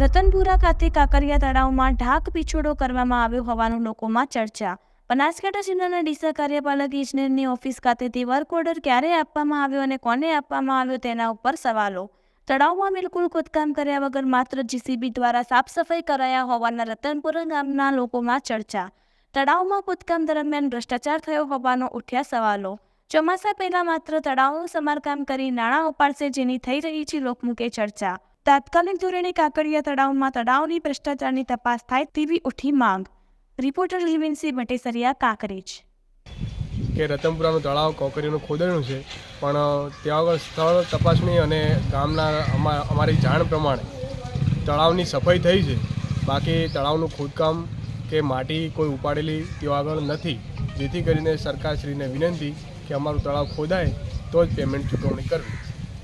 રતનપુરા ખાતે કાંકરિયા તળાવમાં ઢાક પીછોડો કરવામાં આવ્યો હોવાનું લોકોમાં ચર્ચા. બનાસકાંઠા જિલ્લાના ડીસા કાર્યપાલક ઇજનેરની ઓફિસ ખાતેથી વર્ક ઓર્ડર ક્યારે આપવામાં આવ્યો અને કોને આપવામાં આવ્યો તેના ઉપર સવાલો. તળાવમાં બિલકુલ ખોદકામ કર્યા વગર માત્ર જીસીબી દ્વારા સાફ સફાઈ કરાયા હોવાના રતનપુરા ગામના લોકોમાં ચર્ચા. તળાવમાં ખોદકામ દરમિયાન ભ્રષ્ટાચાર થયો હોવાનો ઉઠ્યા સવાલો. ચોમાસા પહેલા માત્ર તળાવનું સમારકામ કરી નાણાં ઉપાડશે જેની થઈ રહી છે લોકમુખે ચર્ચા. તાત્કાલિક ધોરણે કાંકરિયા તળાવમાં તળાવની ભ્રષ્ટાચારની તપાસ થાય તેવી ઉઠી માંગ. રિપોર્ટર લીવિનસિંહ ભટ્ટેસરિયા કાંકરેજ. કે રતનપુરાનું તળાવ કોકરીનું ખોદણું છે, પણ ત્યાં આગળ સ્થળ તપાસણી અને ગામના અમા, અમારી જાણ પ્રમાણે તળાવની સફાઈ થઈ છે. બાકી તળાવનું ખોદકામ કે માટી કોઈ ઉપાડેલી ત્યાં આગળ નથી. જેથી કરીને સરકારશ્રીને વિનંતી કે અમારું તળાવ ખોદાય, તો જ પેમેન્ટ ચૂકવણી કરવી.